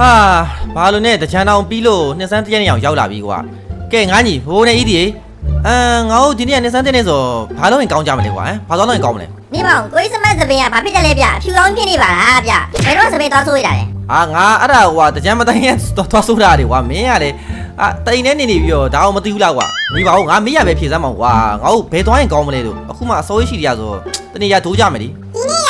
ဟာဘာလို့နဲ့တချမ်းတောင်ပြီးလို့နှစ်ဆန်းတစ်ရက်နေအောင်ရောက်လာပြီကွာကဲငါညီဘိုးနဲ့ဤဒီအမ်ငါတို့ဒီနေ့ကနှစ်ဆန်းတစ်နေ့ဆိုဘာလို့ရင်ကောင်းကြမလဲကွာဟမ်ဘာလို့ရင်ကောင်းမလဲနေမောင်ကိုကြီးစမတ်စပင်ကဘာဖြစ်တယ်လဲဗျဖြူကောင်းဖြစ်နေပါလားဗျဘယ်တော့စပင်သွားဆိုရတာလဲအာငါအဲ့ဒါကွာတချမ်းမတိုင်းရဲ့သွားသွားဆိုတာတွေကွာမင်းကလေအာတိန်နဲ့နေနေပြီးတော့ဒါအောင်မသိဘူးလားကွာမိပါဦးငါမေးရပဲဖြေစမ်းမအောင်ကွာငါတို့ဘယ်သွားရင်ကောင်းမလဲလို့အခုမှအစိုးရရှိတရားဆိုတနေ့ရထိုးကြမယ်လीဒီနေ့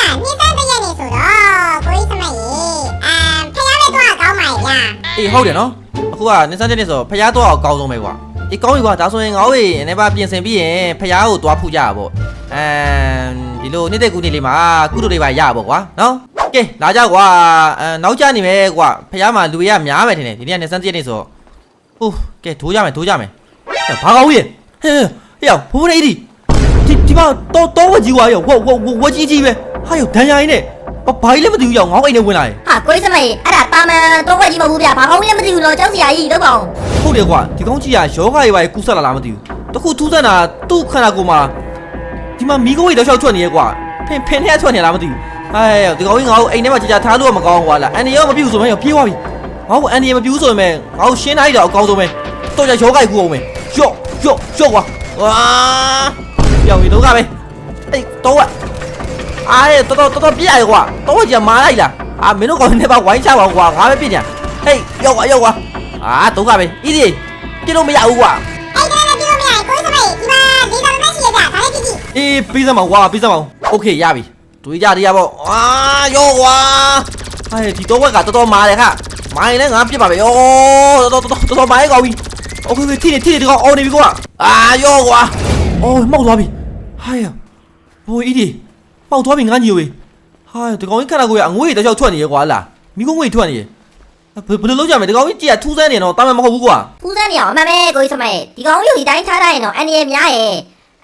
အေးဟုတ်တယ်နော်အခုကနှစ်ဆန်းတစ်နေ့ဆိုဖျားတော့အကောင်းဆုံးပဲကွာအေးကောင်းပြီကွာဒါဆိုရင်ငါတို့ရေအနေပါပြင်ဆင်ပြီးရင်ဖျားကိုသွားဖူးကြရပေါ့အမ်ဒီလိုနေ့တဲ့ကူနေ့လေးမှာကုတို့တွေပါရပါပေါ့ကွာနော်ကဲလာကြကွာအဲနောက်ကျနေမယ်ကွာဖျားမှာလူရများမယ်ထင်တယ်ဒီနေ့ကနှစ်ဆန်းတစ်နေ့ဆိုဟုတ်ကဲထိုးကြမယ်ထိုးကြမယ်ဘာကောင်းကြီးဟဲ့ဟဲ့ဘိုးနေဒီဒီဒီမှာတော့တော့ဝကြီးကွာရောဝဝဝဝကြီးကြီးပဲဟာရောဒဏ်ရာရင်းနဲ့ ဘာဘာကြီးလည်းမသိဘူးရောငေါ့အိမ်နဲ့ဝင်လာတယ်ဟာကိုကြီးစမတ်အဲ့ဒါတာမန်တော့ခွက်ကြီးမဟုတ်ဘူးဗျဘာကောင်းလည်းမသိဘူးတော့ကြောက်စရာကြီးတော့ပေါ့ဟုတ်တယ်ကွာဒီကောင်းကြီးကယောဂတွေပါကူးဆက်လာလားမသိဘူးတခုထူးဆန်းတာသူ့ခန္ဓာကိုယ်မှာဒီမှာမီးကိုဝိတ်တော့ရှောက်ချွတ်နေရဲကွာဖင်ဖင်ထဲကချွတ်နေလားမသိဘူးဟဲ့ဒီကောင်းကြီးငါ့ကိုအိမ်ထဲမှာကြာကြာထားလို့မကောင်းဘူးကွာလားအန်ဒီရောမပြူဆိုမဲပြေးသွားပြီငါ့ကိုအန်ဒီမပြူဆိုရင်မဲငါ့ကိုရှင်းလိုက်တော့အကောင်းဆုံးပဲတော့ကြာယောဂတွေကူအောင်မဲယော့ယော့ယော့ကွာဝါပြောင်းပြီးဒုက္ခပဲအေးတော့ အားရတော်တော်တော်တော်ပြည့်ရကွာတော့ကြာမာလိုက်လားအာမင်းတို့ကောင်နေပါဝိုင်းချပါကွာငါပဲပြည့်ညာဟေးရောက်ကွာရောက်ကွာအာဒုက္ခပဲဤဒီပြည့်လို့မရဘူးကွာ အဲ့ဒါလည်းပြောမရကိုကြီးစမတ်ဒီမှာဒေတာမရှိရဗျာဒါလည်းကြည့်ကြည့် အေးပြီးစမ်းပါကွာပြီးစမ်းပါโอเคရပြီတွေးကြတရားပေါ့အာရောကွာဟဲ့ဒီတော့ဝက်ကတော်တော်မာတယ်ခမိုင်းလည်းငါပြစ်ပါပဲယောတော်တော်တော်တော်မိုင်းကောင်းပြီโอเคထိနေထိနေဒီကောင်အော်နေပြီကွာအာရောကွာအော်မောက်သွားပြီဟာရဘိုးဤဒီ မောက်သွားပြီငါညိုပြီဟာဒီကောင်ကြီးခဏကိုရအငွေတချောက်ထွက်နေရကွာလားမိကုန်းငွေထွက်နေရဘယ်လိုလုပ်ကြမလဲဒီကောင်ကြီးကြည့်ရထူးဆန်းနေတော့တာမန်မဟုတ်ဘူးကွာဖူးစမ်းနေအောင်အမှန်ပဲကိုကြီးစမတ်ဒီကောင်ကြီးကိုဒီတိုင်းထားထားရင်တော့အန်ရများရဲ့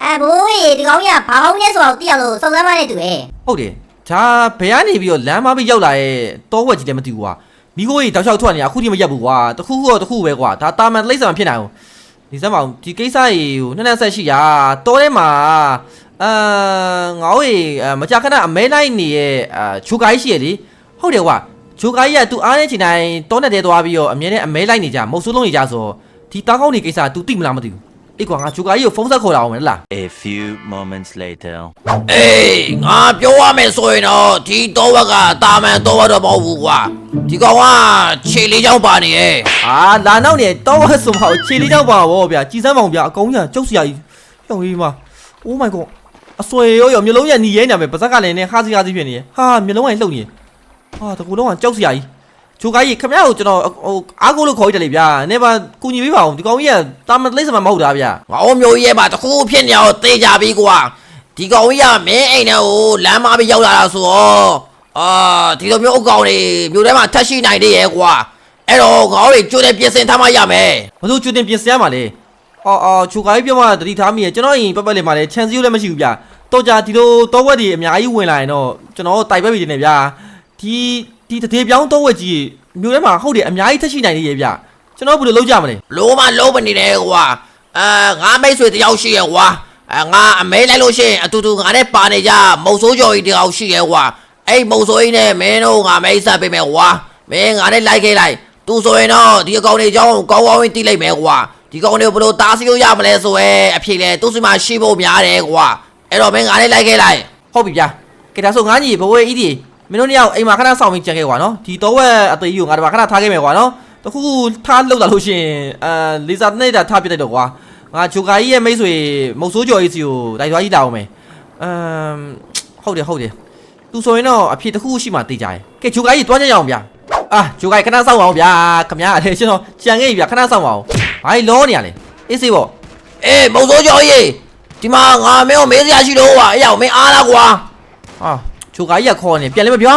အဲဘိုးကြီးဒီကောင်ကြီးကဘာကောင်းလဲဆိုတော့သိအောင်လို့စုံစမ်းမနဲ့တူရဲ့ဟုတ်တယ်ဒါဘယ်ကနေပြီးတော့လမ်းမပြီးရောက်လာရဲ့တောဝက်ကြီးလည်းမသိဘူးကွာမိခိုးကြီးတောက်လျှောက်ထွက်နေတာအခုထိမရက်ဘူးကွာတခုခုတော့တခုပဲကွာဒါတာမန်လိမ့်ဆံမဖြစ်နိုင်ဘူးဒီစမ်းမအောင်ဒီကိစ္စကြီးကိုနှစ်နှစ်ဆက်ရှိရာတောထဲမှာ အာငေါ့ကြီးအာမကြခဏအမဲလိုက်နေရဲ့အာချိုကာကြီးရှိရလေဟုတ်တယ်ကွာချိုကာကြီးက तू အားနေချင်တိုင်းတောနဲ့တဲသွားပြီးတော့အမြဲတမ်းအမဲလိုက်နေကြမုတ်ဆိုးလုံးနေကြဆိုဒီတားကောင်းနေကိစ္စ तू သိမလားမသိဘူးအေးကွာငါချိုကာကြီးကိုဖုန်းဆက်ခေါ်လာအောင်မလား A few moments later. အေးငါပြောရမယ်ဆိုရင်တော့ဒီတော့ဝက်ကတာမန်တော့ဝက်တော့မဟုတ်ဘူးကွာဒီကောင်ကခြေလေးချောင်းပါနေရဲ့အာလာနောက်နေတော့ဝတ်ဆိုမအောင်ခြေလေးချောင်းပါဗောဗျာကြည်စမ်းပါအောင်ဗျာအကောင်ကြီးကကျုပ်စရာကြီးရောင်ကြီးမှာ Oh my god အဆွေရောရောမျိုးလုံးရညီရဲညာပဲပါဇက်ကလည်းနဲ့ဟာစီဟာစီဖြစ်နေရဟာမျိုးလုံးကလှုပ်နေရဟာတကူလုံးကကြောက်စရာကြီးချိုးကိုင်းခမရကိုကျွန်တော်ဟိုအားကိုလို့ခေါ်ရတယ်လေဗျာနေပါကူညီပေးပါအောင်ဒီကောင်ကြီးကတာမန်လိမ့်စမမဟုတ်တာဗျာငါအမျိုးကြီးရဲ့မှာတခုဖြစ်နေအောင်သေချာပြီကွာဒီကောင်ကြီးကမင်းအိမ်ထဲကိုလမ်းမပြီးရောက်လာတာဆိုတော့အာဒီလိုမျိုးအကောင်တွေမြို့ထဲမှာထက်ရှိနိုင်သေးရဲ့ကွာအဲ့တော့ငါတို့ကြိုးတဲ့ပြင်ဆင်ထားမှရမယ်ဘလို့ကျွတင်ပြင်စရမှာလေ အော်အော်ချိုးကိုင်းပြောမှတတိထားမိရကျွန်တော်ရင်ပတ်ပတ်လေးမှာလေချန်စီယိုလည်းမရှိဘူးဗျာတော့ကြဒီလိုတော့ဝက်တွေအများကြီးဝင်လာရင်တော့ကျွန်တော်တိုက်ပဲပြီတင်နေဗျာဒီဒီတသေးပြောင်းတော့ဝက်ကြီးမျိုးထဲမှာဟုတ်တယ်အများကြီးထက်ရှိနိုင်နေရဲ့ဗျာကျွန်တော်ဘယ်လိုလုပ်ကြမလဲလုံးမလုံးမနေတယ်ကွာအာငါမိတ်ဆွေတယောက်ရှိရဲ့ကွာအာငါအမဲလိုက်လို့ရှိရင်အတူတူငါနဲ့ပါနေကြမုံဆိုးကြော်ကြီးတယောက်ရှိရဲ့ကွာအဲ့မုံဆိုးကြီးနဲ့မင်းတို့ငါမိတ်ဆက်ပေးမယ်ကွာမင်းငါနဲ့လိုက်ခဲ့လိုက်သူဆိုရင်တော့ဒီအကောင်တွေအကြောင်းကောင်းကောင်းဝင်သိလိုက်မယ်ကွာ ဒီကောင်တွေကိုဘယ်လိုတားဆီးလို့ရမလဲဆိုရဲအဖြေလဲသူ့စီမှာရှိဖို့များတယ်ကွာအဲ့တော့မင်းငါနဲ့လိုက်ခဲ့လိုက်ဟုတ်ပြီဗျာကဲဒါဆိုငါညီဘဝဲဤဒီမင်းတို့နှစ်ယောက်အိမ်မှာခဏဆောင်ပြီးကြံခဲ့ကွာနော်ဒီတော့ဝက်အသေးကြီးကိုငါတို့ခဏထားခဲ့မယ်ကွာနော်တခုခုထားလောက်လာလို့ရှိရင်အဲလီဇာနေတာထားပြလိုက်တော့ကွာငါဂျိုကာကြီးရဲ့မိတ်ဆွေမုတ်ဆိုးကျော်ကြီးစီကိုတိုက်သွားကြီးလာအောင်မယ်အမ်ဟုတ်တယ်ဟုတ်တယ်သူဆိုရင်တော့အဖြစ်တခုခုရှိမှသိကြတယ်ကဲဂျိုကာကြီးတွားကြရအောင်ဗျာအာဂျိုကာကြီးခဏဆောင်ပါအောင်ဗျာခမရအဲ့ကျွန်တော်ကြံခဲ့ပြီဗျာခဏဆောင်ပါအောင် ဘာလို့လောနေရလဲအေးစေးပေါ့အေးမုံဆိုးကြော်ကြီးဒီမှာငါမင်းကိုမေးစရာရှိလို့ကွာအဲ့ရောက်မင်းအားလားကွာအာဂျိုကာကြီးကခေါ်နေပြန်လဲမပြော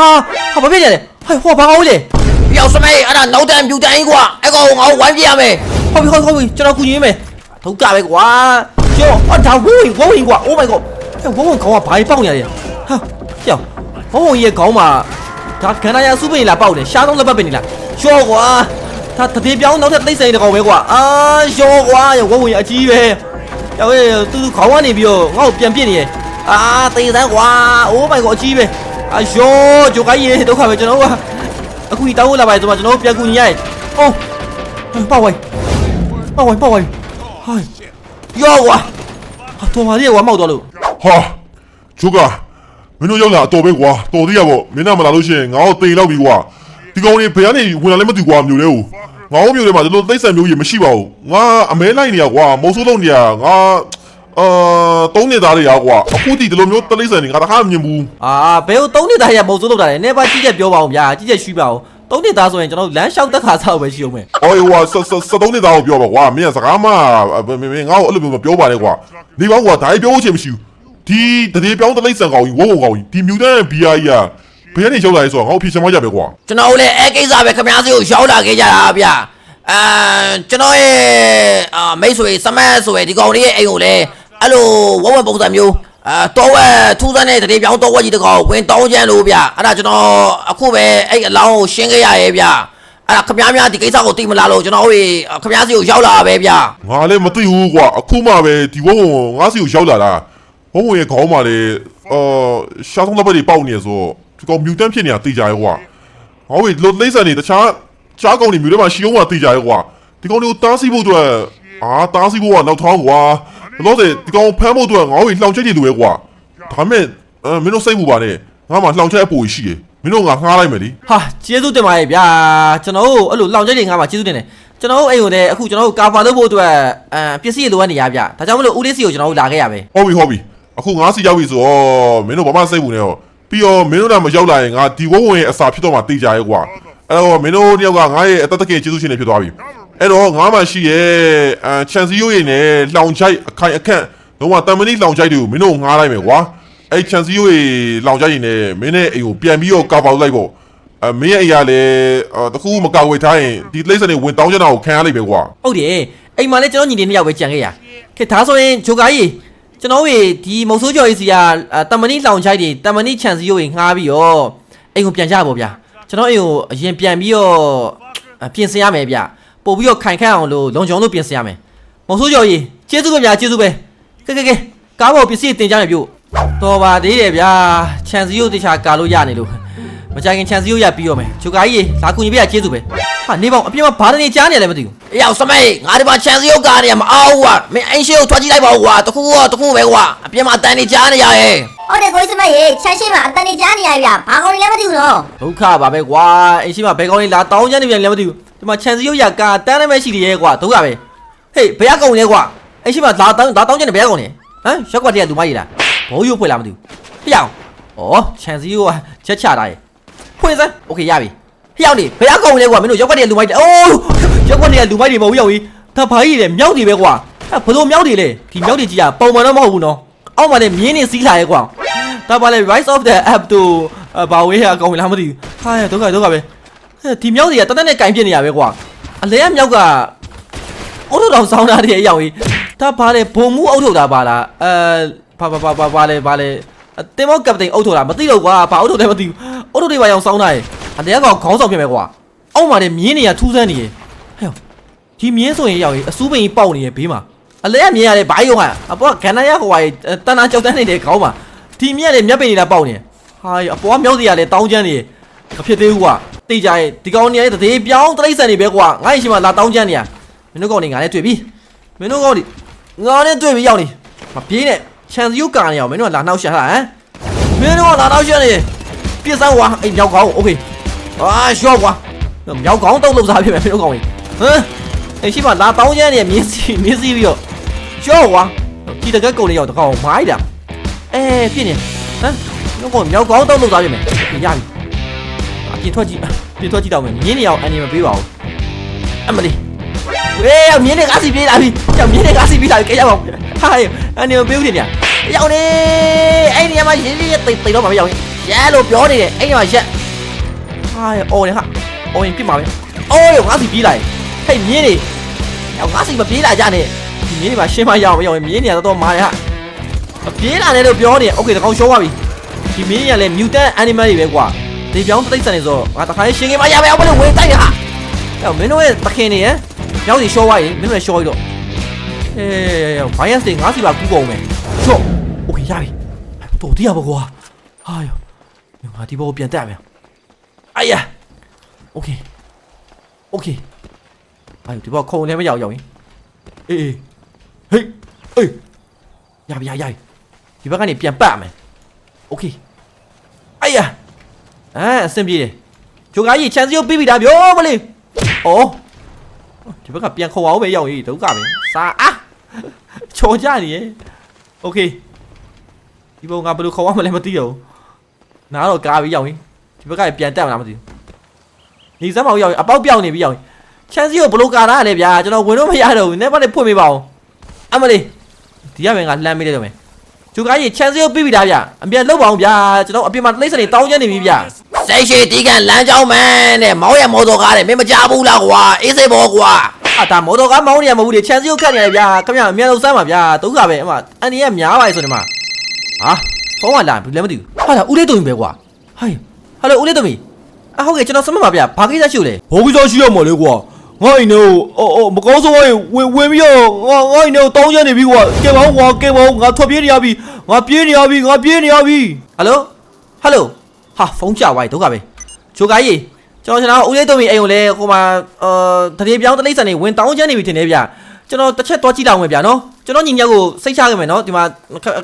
ဟာဘာဖြစ်နေလဲဟဲ့ဟောဘာကောင်းလဲပြောက်စမေးအဲ့ဒါနောက်တန်ပြူတန်ကြီးကွာအဲ့ကောင်ကိုငါတို့ဝိုင်းပြရမယ်ဟုတ်ပြီဟုတ်ပြီဟုတ်ပြီကျွန်တော်ကူညီပေးမယ်ထုတ်ကြပဲကွာကျော်အော်ဒါဝင်းဝင်းကွာ Oh my god ဟဲ့ဝင်းဝင်းခေါင်းကဘာကြီးပေါက်နေရလဲဟာကျော်ဝင်းဝင်းရဲ့ခေါင်းမှာဒါခန္ဓာရစုပင်လာပေါက်တယ်ရှားသုံးလက်ပတ်ပင်နေလားကျော်ကွာ ဒါတတိပြောင်းနောက်ထပ်သိမ့်စိန်တကောင်ပဲကွာအာကျော်ကွာဝင်းဝင်းရဲ့အကြီးပဲကျော်ရဲ့သူသူခေါင်းကနေပြီးတော့ငါ့ကိုပြန်ပြစ်နေရဲ့အာသိစမ်းကွာ Oh my god အကြီးပဲအာကျော်ဂျိုကိုင်းရဲ့ဒုက္ခပဲကျွန်တော်ကအခုဒီတောင်းဖို့လာပါဆိုတော့ကျွန်တော်တို့ပြန်ကူညီရတယ်အော်ပေါက်ဝိုင်းပေါက်ဝိုင်းပေါက်ဝိုင်းဟိုင်းယောကွာဟာတော်ပါလေကွာမောက်တော့လို့ဟာဂျိုကာမင်းတို့ရောက်လာအတော်ပဲကွာတော်သေးရပေါ့မင်းကမလာလို့ရှိရင်ငါတို့တေလောက်ပြီကွာဒီကောင်လေးဘယ်ကနေဝင်လာလဲမသိကွာမျိုးလဲဟို ငါတို့မျိုးထဲမှာဒီလိုသိစံမျိုးကြီးမရှိပါဘူးငါအမဲလိုက်နေရကွာမုံဆိုးလုံးနေရငါအာတုံးနေသားတွေရကွာအခုဒီဒီလိုမျိုးတလိမ့်စံနေငါတခါမမြင်ဘူးအာဘယ်ကိုသုံးနှစ်သားရမဟုတ်စိုးလို့တာလဲနေပါကြည့်ချက်ပြောပါအောင်ဗျာကြည့်ချက်ရွှီးပါအောင်သုံးနှစ်သားဆိုရင်ကျွန်တော်တို့လမ်းလျှောက်တက်ခါဆောက်ပဲရှိအောင်မယ်အော်ဟိုစစစတုံးနေသားကိုပြောပါကွာမင်းကစကားမမင်းငါ့ကိုအဲ့လိုမျိုးမပြောပါနဲ့ကွာနေပါကွာဒါကြီးပြောဖို့ချင်မရှိဘူးဒီတရေပြောင်းတလိမ့်စံကောင်ကြီးဝုန်းဝုန်းကောင်ကြီးဒီမြူတန်ဘီယာကြီးက ဘယ်ကနေရောက်လာလဲဆိုတော့ငါ့ကိုဖြေချင်မှကြပဲကွာကျွန်တော်တို့လည်းအဲကိစ္စပဲခင်ဗျားစီကိုရောက်လာခဲ့ကြတာဗျအာကျွန်တော်ရဲ့အာမိတ်ဆွေစမတ်ဆိုရယ်ဒီကောင်လေးရဲ့အိမ်ကိုလည်းအဲ့လိုဝဝပုံစံမျိုးအာတော့ဝဲထူးဆန်းတဲ့တရေပြောင်းတော့ဝဲကြီးတကောင်ဝင်တောင်းချမ်းလို့ဗျအဲ့ဒါကျွန်တော်အခုပဲအဲ့အလောင်းကိုရှင်းခဲ့ရရဲ့ဗျအဲ့ဒါခင်ဗျားများဒီကိစ္စကိုသိမလားလို့ကျွန်တော်တို့ခင်ဗျားစီကိုရောက်လာပဲဗျငါလည်းမသိဘူးကွာအခုမှပဲဒီဝုံဝုံငါစီကိုရောက်လာတာဝုံဝုံရဲ့ခေါင်းမှာလေအာရှားဆုံးတစ်ပတ်တွေပေါက်နေဆို ဒီကောင်မြူတန်ဖြစ်နေတာသိကြရဲကွာဟောဝေလို့လိမ့်စံနေတခြားချားကောင်တွေမြူထဲမှာရှီအောင်မှသိကြရဲကွာဒီကောင်တွေကိုတားဆီးဖို့အတွက်အာတားဆီးဖို့ကနောက်ထောင်းကွာလို့စေဒီကောင်ဖမ်းဖို့အတွက်ငါဝေလှောင်ချက်တွေလိုပဲကွာဒါမဲ့အဲမင်းတို့စိတ်ပူပါနဲ့ငါမှလှောင်ချက်အပူရှိတယ်မင်းတို့ငါငှားလိုက်မယ်လीဟာကျေးဇူးတင်ပါရဲ့ဗျာကျွန်တော်တို့အဲ့လိုလောင်ကျိတ်တွေငါမှာကျေးဇူးတင်တယ်ကျွန်တော်တို့အိမ်ကိုလည်းအခုကျွန်တော်တို့ကာဗာလုပ်ဖို့အတွက်အမ်ပစ္စည်းတွေလိုအပ်နေရဗျဒါကြောင့်မလို့ဦးလေးစီကိုကျွန်တော်တို့လာခဲ့ရပဲဟုတ်ပြီဟုတ်ပြီအခုငါစီရောက်ပြီဆိုတော့မင်းတို့ဘာမှစိတ်ပူနေတော့ ပြီးတော့မင်းတို့လည်းမရောက်လာရင်ငါဒီဝုံဝုံရဲ့အစာဖြစ်တော့မှတေးကြရဲကွာအဲ့တော့မင်းတို့တယောက်ကငါရဲ့အသက်တကယ်ကျေးဇူးရှင်နေဖြစ်သွားပြီအဲ့တော့ငါမှရှိရဲ့အချန်စီယိုရဲ့နဲ့လောင်ချိုက်အခိုင်အခန့်လုံးဝတမန်နီလောင်ချိုက်တွေကိုမင်းတို့ငားလိုက်မယ်ကွာအဲ့ချန်စီယိုရဲ့လောင်ချိုက်ရင်လည်းမင်းနဲ့အိမ်ကိုပြန်ပြီးတော့ကာဗာလိုက်ပေါ့အမင်းရဲ့အရာလည်းတခုမကာဝေထားရင်ဒီလိမ့်စံတွေဝင်တောင်းကြတာကိုခံရလိမ့်မယ်ကွာဟုတ်တယ်အိမ်မှာလည်းကျွန်တော်ညီလေးနှစ်ယောက်ပဲကြံခဲ့ရခေဒါဆိုရင်ဂျိုကာကြီး ကျွန်တော်တို့ဒီမုတ်ဆိုးကျော်ကြီးစီကတမန်နီလောင်ချိုက်တွေတမန်နီခြံစည်းရိုးတွေငှားပြီးတော့အိမ်ကိုပြန်ကြပါဗျာကျွန်တော်အိမ်ကိုအရင်ပြန်ပြီးတော့ပြင်ဆင်ရမယ်ဗျပို့ပြီးတော့ခိုင်ခန့်အောင်လို့လုံခြုံလို့ပြင်ဆင်ရမယ်မုတ်ဆိုးကျော်ကြီးကျေးဇူးပဲဗျာကျေးဇူးပဲကဲကဲကဲကားပေါ်ပစ္စည်းတင်ကြမယ်ပြုတော်ပါသေးတယ်ဗျာခြံစည်းရိုးတခြားကာလို့ရနေလို့မကြခင်ခြံစည်းရိုးရပြီးတော့မယ်ဂျိုကာကြီးလာကူညီပေးရကျေးဇူးပဲ ဟာနေပေါင်းအပြင်မှာဘာတနေကြားနေရလဲမသိဘူး။အေးအောင်စမေးငါဒီမှာချန်စီယုတ်ကားနေရမအောင်ဘူးကွာ။မင်းအင်းရှိကိုထွက်ကြည့်လိုက်ပါဦးကွာ။တခုကတခုပဲကွာ။အပြင်မှာအတန်နေကြားနေရရဲ့။ဟုတ်တယ်ကိုကြီးစမေးရေချန်ရှိမှာအတန်နေကြားနေရပြီ။ဘာကောင်းလဲမသိဘူးနော်။ဒုက္ခပါပဲကွာ။အင်းရှိမှာဘယ်ကောင်းလဲလာတောင်းချမ်းနေပြန်လဲမသိဘူး။ဒီမှာချန်စီယုတ်ရကားတန်းနေမဲ့ရှိတယ်ရဲ့ကွာ။ဒုက္ခပဲ။ဟေးဘယ်ကောင်လဲကွာ။အင်းရှိမှာလာတောင်းလာတောင်းချမ်းနေဘယ်ကောင်လဲ။ဟမ်ရက်ကွက်တည်းကလူမကြီးလား။ဘောယူဖွင့်လာမသိဘူး။ပြအောင်။ဩချန်စီယုတ်ကချက်ချတာရဲ့။ဖွင့်စမ်း။ Okay ရပြီ။ ဖျောင်းနေဘယ်ကောင်လဲကွာမင်းတို့ရက်ကွက်တည်းကလူမကြီးအိုးရက်ကွက်တည်းကလူမကြီးမဟုတ်ရောက်ကြီးဒါဘာကြီးလဲမြောက်တွေပဲကွာအဲဘလို့မြောက်တွေလဲဒီမြောက်တွေကြီးကပုံမှန်တော့မဟုတ်ဘူးနော်အောက်မှာလည်းမြင်းနေစီးလာရဲ့ကွာဒါပါလေ rise of the app တို့ဘာဝေးရအကောင်လားမသိဘူးဟာဒုက္ခဒုက္ခပဲဟဲ့ဒီမြောက်တွေကတသက်နဲ့ကင်ပြစ်နေရပဲကွာအလဲကမြောက်ကအော်တိုတော်ဆောင်းတာတည်းအရောက်ကြီးဒါဘာလဲဘုံမှုအုပ်ထုတ်တာပါလားအဲဘာဘာဘာဘာဘာလဲဘာလဲတင်မောကပတိန်အုပ်ထုတ်တာမသိတော့ကွာဘာအုပ်ထုတ်လဲမသိဘူးအုပ်ထုတ်တွေပါအောင်ဆောင်းတာရ ယ်အလဲကောင်ခေါင်းဆောင်ဖြစ်မယ်ကွာအောက်မှာလည်းမြင်းနေရထူးဆန်းနေရယ်ဟဲ့ဒီမြင်းဆိုရင်ရောက်ရင်အစူးပင်ကြီးပေါက်နေရယ်ဘေးမှာအလဲကမြင်းရတယ်ဘာကြီးရောဟာအပေါ်ကဂန္ဓာရဟိုဟာတန်တာကြောက်တန်းနေတဲ့ခေါင်းမှာဒီမြင်းကလည်းမျက်ပင်နေတာပေါက်နေတယ်ဟာအပေါ်ကမြောက်စီရလည်းတောင်းချမ်းနေရယ် မဖြစ်သေးဘူးကွာတိကြရဲ့ဒီကောင်နေရဲ့တသေးပြောင်းတိရစ္ဆာန်တွေပဲကွာငါ့ရှိမှလာတောင်းချမ်းနေရမင်းတို့ကောင်နေငါနဲ့တွေ့ပြီမင်းတို့ကောင်ဒီငါနဲ့တွေ့ပြီရောက်နေမပြေးနဲ့ချန်စီယုကာနေအောင်မင်းတို့ကလာနှောက်ရှာတာဟမ်မင်းတို့ကလာနှောက်ရှာနေပြစ်စမ်းကွာအိမ်မြောက်ကောင်โอเค အာရှော့ကွာမြောက်ကောင်တုတ်လို့စားပြမယ်မင်းတို့ကောင်ကြီးဟမ်အိမ်ရှိမှလာတောင်းချမ်းနေမြင်းစီမြင်းစီပြီးတော့ရှော့ကွာဒီတကက်ကုန်နေရောက်တကောင်မိုင်းတာအဲပြစ်နေဟမ်မင်းတို့ကောင်မြောက်ကောင်တုတ်လို့စားပြမယ်ရပြီအပြင်ထွက်ကြည့်ပြင်ထွက်ကြည့်တော့မယ်မြင်းနေအောင်အန်နီမပေးပါဘူးအမလီဝေးမြင်းနေကားစီပြေးလာပြီကြောက်မြင်းနေကားစီပြေးလာပြီကြရပါဦးဟာအန်နီမပေးဘူးတင်ညာရောက်နေအဲ့ဒီမှာရင်းလေးတိတ်တိတ်တော့မရောက်ရင်ရဲလို့ပြောနေတယ်အဲ့ဒီမှာရက် ဟာအော်နေဟာအော်ရင်ပြစ်မှာပဲအော်ရငါစီပြေးလာဟဲ့မြင်းနေရောက်ငါစီမပြေးလာကြနဲ့ဒီမြင်းနေမှာရှင်းမရအောင်မရောက်ရင်မြင်းနေတော့မာရဟာမပြေးလာနဲ့လို့ပြောနေโอเคတကောင်ရှောသွားပြီဒီမြင်းနေကလည်း mutant animal တွေပဲကွာ ဒီပြောင်းတိတ်ဆန်နေဆိုငါတခါလေးရှင်းခဲ့မှရမယ်အောင်မလို့ဝင်တိုက်ရဟာဟဲ့မင်းတို့ရဲ့တခင်နေရရောက်စီရှော့သွားရင်မင်းတို့လည်းရှော့ပြီးတော့အေး bias တွေငါးစီပါကူးကုန်မယ်ရှော့โอเคရပြီတော်တရားပါကွာဟာယောငါဒီဘောပြန်တက်မယ် အိုင်ယာ โอเคโอเคအဲ့ဒီဘောခုံလည်းမရောက်ရောက်ရင်အေးအေးဟေးအေးရပြီရပြီရပြီဒီဘက်ကနေပြန်ပတ်မယ်โอเคအိုင်ယာအာအဆင်ပြေတယ်ဂျိုကာကြီးချန်စီကိုပြီးပြီဒါပြောမလေးဩဒီဘက်ကပြန်ခုံအောင်ပဲရောက်ရေးဒုက္ခပဲစာအာချော်ကြနေရဲ့โอเคဒီဘုံငါဘယ်လိုခုံအောင်မလဲမသိတော့ဘူးနားတော့ကားပြီးရောက်ရင် ဒီဘက်ကပြန်တက်မလားမသိဘူးနေစမ်းမအောင်ရောက်ရင်အပေါက်ပြောင်းနေပြီရောက်ရင်ချန်စီကိုဘယ်လိုကာတာလဲဗျာကျွန်တော်ဝင်လို့မရတော့ဘူးနေပါနဲ့ဖွင့်ပေးပါဦးအမလေးဒီရမယ်ငါလှမ်းပေးလိုက်တော့မယ်ဂျိုကာကြီးချန်စီကိုပြီးပြီဒါဗျအပြန်လောက်ပါအောင်ဗျာကျွန်တော်အပြင်မှာတိတ်စနေတောင်းကျနေပြီဗျစိတ်ရှိတီးကန်လမ်းကြောင်းမန်းတဲ့မောင်ရမော်တော်ကားတဲ့မင်းမကြဘူးလားကွာအေးစိတ်ဘောကွာအာဒါမော်တော်ကားမောင်းနေရမဟုတ်ဘူးလေချန်စီကိုခတ်နေရဗျာခင်ဗျအမြန်ဆုံးစမ်းပါဗျာဒုက္ခပဲအမအန်ဒီကများပါလေဆိုနေမှာဟာဖုန်းကလာဘူးလည်းမသိဘူးဟာဒါဦးလေးတုံပဲကွာဟိုင် ဟယ်လိုဦးလေးတုံမီအဟုတ်ကဲ့ကျွန်တော်စမ်းပါဗျာဘာကိစ္စရှိလို့လဲဘောကိစ္စရှိရမှာလေကွာငါအိမ်နဲ့အော်အော်မကောင်းဆုံးဝိုင်းဝင်ဝင်ပြီးတော့ငါငါအိမ်နဲ့တောင်းကျနေပြီကွာကဲပါဦးကွာကဲပါဦးငါထွက်ပြေးနေရပြီငါပြေးနေရပြီငါပြေးနေရပြီဟယ်လိုဟယ်လိုဟာဖုန်းကြွားဒုက္ခပဲဂျိုကာကြီးကျွန်တော်ကျွန်တော်ဦးလေးတုံမီအိမ်ကိုလည်းဟိုမှာအာတတိပြောင်းတလိမ့်ဆန်နေဝင်တောင်းကျနေပြီထင်တယ်ဗျာကျွန်တော်တစ်ချက်သွားကြည့်လောက်မယ်ဗျာနော် ကျွန်တော်ညီညောက်ကိုစိတ်ချခဲ့မယ်နော်ဒီမှာ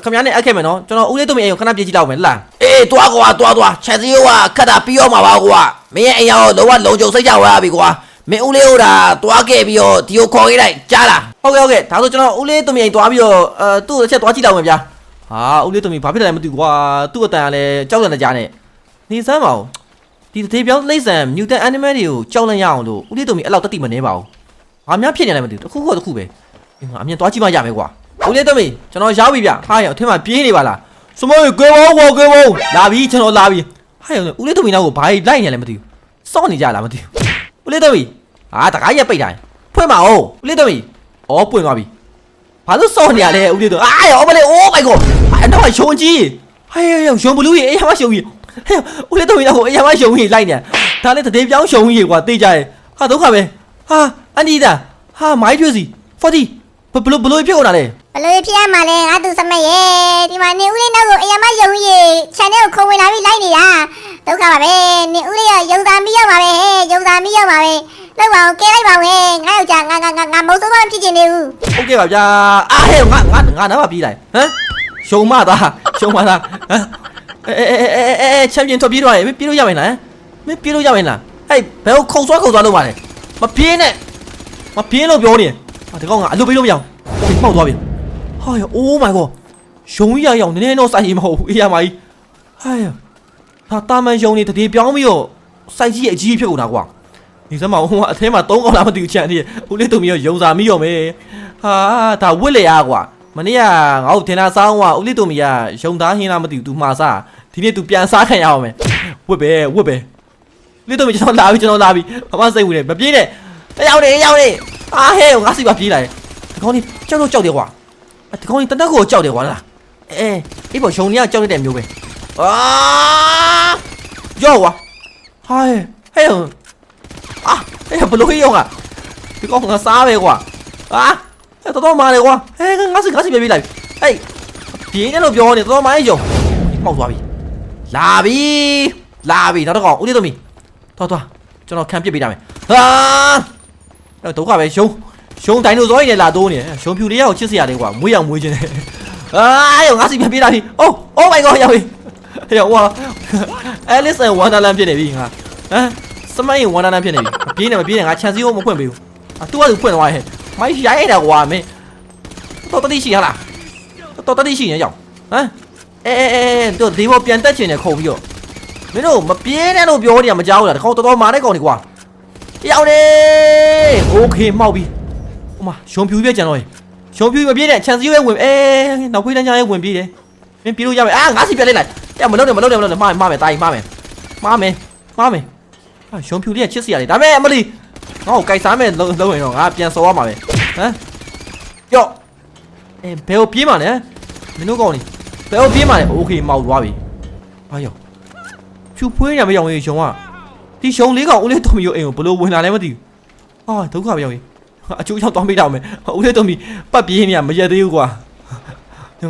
ခင်ဗျားနဲ့အပ်ခဲ့မယ်နော်ကျွန်တော်ဦးလေးတုံမီအိမ်ကိုခဏပြေးကြည့်လောက်မယ်လားအေးတွားကွာတွားတွားချက်စီယိုကခတ်တာပြီးရောမှာပါကွာမင်းရဲ့အိမ်ရောက်လောကလုံခြုံစိတ်ကြဝါပြီကွာမင်းဦးလေးဟိုတာတွားခဲ့ပြီးတော့ဒီကိုခေါ်ခဲ့လိုက်ကြားလားဟုတ်ကဲ့ဟုတ်ကဲ့ဒါဆိုကျွန်တော်ဦးလေးသမီးအိမ်သွားပြီးတော့အဲသူ့တစ်ချက်သွားကြည့်လောက်မယ်ဗျာဟာဦးလေးသမီးဘာဖြစ်တယ်လဲမသိဘူးကွာသူ့အတန်ကလည်းကြောက်တယ်ကြားနဲ့နေစမ်းပါဦးဒီတသေးပြောင်းလိမ့်ဆန်မြူတန်အနီမဲတွေကိုကြောက်လန့်ရအောင်လို့ဦးလေးသမီးအဲ့လောက်တက်တိမနေပါဘူးဘာများဖြစ်နေလဲမသိဘူးတစ်ခုခုတစ်ခုပဲ အင်းငါအမြင်သွားကြည့်မှရမယ်ကွာဦးလေးသမီးကျွန်တော်ရောက်ပြီဗျဟာရအထင်မှာပြေးနေပါလားစမောကဲပါဦးကွာကဲပါဦးလာပြီကျွန်တော်လာပြီဟာရဦးလေးသမီးနောက်ကိုဘာလိုက်နေလဲမသိဘူးစောင့်နေကြလားမသိဘူးဦးလေးသမီးဟာတကားရက်ပိတ်တိုင်းဖွင့်ပါဦးဦးလေးသမီးဩပွင့်သွားပြီဘာလို့စောင့်နေရလဲဦးလေးတို့အာရောမလေး oh my god အတော့ရှုံကြီးဟဲ့ရောရှုံဘလူးကြီးအေးရမရှုံကြီးဟဲ့ဦးလေးတို့ရတော့အေးရမရှုံကြီးလိုက်နေဒါလည်းတသေးပြောင်းရှုံကြီးကွာတေးကြရဲ့ဟာဒုက္ခပဲဟာအန်ဒီတာဟာမိုင်းကျွေးစီ40 ဘဘလို့ဘလို့ဖြစ်ကုန်တာလဲ ဘလို့ဖြစ်ရမှာလဲငါသူစမက်ရဲ့ဒီမှာနေဦးလေးနောက်ကိုအရင်မယုံရေ channel ကိုခုံဝင်လာပြီးလိုက်နေတာဒုက္ခပါပဲနေဦးလေးကယုံသားမိရောက်ပါပဲယုံသားမိရောက်ပါပဲလောက်ပါအောင်ကဲလိုက်ပါဝင်ငါယောက်ျားငါငါငါငါမဟုတ်ဆုံးမဖြစ်ချင်နေဘူး โอเคပါဗျာအာဟဲ့ငါငါငါနားမပြေးလိုက်ဟမ်ရှုံမသားရှုံမသားဟမ်အဲအဲအဲအဲအဲချန်ပီယံထွက်ပြေးတော့ရမပြေးလို့ရမယ်လားမပြေးလို့ရမယ်လားဟဲ့ဘယ်ကိုခုံဆွားခုံဆွားလုပ်ပါလဲမပြေးနဲ့မပြေးလို့ပြောနေ ဟာဒီကောင်ကအလွတ်ပေးလို့မရအောင်။ပေါက်သွားပြီ။ဟာယော Oh my god ။ရုံကြီးရအောင်နည်းနည်းတော့စိုက်ရင်မဟုတ်ဘူးအေးရမကြီး။ဟာယော။ဟာတာမန်ရုံနေတတိပြောင်းပြီးတော့စိုက်ကြီးရဲ့အကြီးဖြစ်ကုန်တာကွာ။ဒီစမ်းမဟိုကအထဲမှာ၃កောင်းလာမသိဘူးချန်နေ။ဦးလေးတုံမီရောရုံစာမိရောမယ်။ဟာဒါဝစ်လေအားကွာ။မနေ့ကငါ့ကိုထင်တာစောင်းကဦးလေးတုံမီကရုံသားဟင်းလာမသိဘူး तू မှားစား။ဒီနေ့ तू ပြန်စားခံရအောင်မယ်။ဝစ်ပဲဝစ်ပဲ။လေးတုံမီကျွန်တော်လာပြီကျွန်တော်လာပြီ။ဘာမှစိတ်ဝင်နေမပြေးနဲ့။ရောက်နေရောက်နေ။ အာဟဲ့ငါစီပါပြေးလာတယ်ဒီကောင်ကြီးကြောက်တော့ကြောက်တယ်ကွာဒီကောင်ကြီးတနက်ကိုကြောက်တယ်ကွာလားအဲအေးပေါ့ရုံကြီးကကြောက်နေတဲ့မျိုးပဲအာကြောက်ကွာဟိုင်းဟဲ့အာဟဲ့ဘလို့ရောကဒီကောင်ငါစားပဲကွာအာဟဲ့တော်တော်မာတယ်ကွာဟဲ့ငါစီငါစီပြေးလာပြီဟဲ့ပြင်းနေလို့ပြောနေတော်တော်မာရဲ့ရုံမောက်သွားပြီလာပြီလာပြီနောက်တစ်ကောင်ဦးလေးသမီးတော်တော်ကျွန်တော်ခံပစ်ပေးတာမယ်ဟာ အဲ့ဒုက္ခပဲရှုံးရှုံးဒိုင်နိုဆောကြီးနဲ့လာတိုးနေရှုံးဖြူလေးရောက်ချစ်စရာလေးကွာမွေးရမွေးခြင်းနဲ့အာယောငါစီပြပြတာပြီအိုး oh my god ရောက်ပြီဟဲ့ဝါ Alice and Wonderland ဖြစ်နေပြီငါဟမ်စမိုင်းဝန္ဒနာဖြစ်နေပြီမပြေးနဲ့မပြေးနဲ့ငါခြံစည်းကိုမဖွင့်ပေးဘူးအာ तू ကသူဖွင့်သွားရဲ့မိုင်းရိုက်ရတာကွာမင်းတော်တတိရှိရလားတော်တတိရှိနေရောက်ဟမ်အဲအဲအဲတို့ဒီဘောပြန်တက်ချင်တယ်ခုံပြီးတော့မင်းတို့မပြေးနဲ့လို့ပြောနေရမကြောက်ဘူးလားတခေါတော်တော်မာတဲ့ကောင်တွေကွာ ရောက်နေโอเคမှောက်ပြီဟိုမှာရှုံဖြူပြကြံတော့ရေရှုံဖြူမပြေးနဲ့ခြံစည်းရဲ့ဝင်အဲနောက်ခွေးတန်းချရဲ့ဝင်ပြေးတယ်မင်းပြေးလို့ရမယ်အာငါစီပြလိုက်လိုက်ရမလုပ်နဲ့မလုပ်နဲ့မလုပ်နဲ့မှားမယ်မှားမယ်တာကြီးမှားမယ်မှားမယ်မှားမယ် ဟာရှုံဖြူလေးကချစ်စရာလေဒါပေမဲ့အမလီငါ့ကိုကြိုက်စားမဲ့လုံးလုံးရင်တော့ငါပြန်စော်ရမှာပဲဟမ်ယော့အဲဘယ်ကိုပြေးမှာလဲမင်းတို့ကောင်းနေဘယ်ကိုပြေးမှာလဲโอเคမောက်သွားပြီဘာယောဖြူဖွေးရမရောင်ရင်ရှုံက ဒီရှုံလေးကောင်ဦးလေးတော်မီကိုအိမ်ကိုဘလို့ဝင်လာလဲမသိဘူးဟာဒုက္ခပဲရောင်ရင်အချိုးချောင်းသွားမိတော့မယ်ဦးလေးတော်မီပတ်ပြေးနေရမရက်သေးဘူးကွာ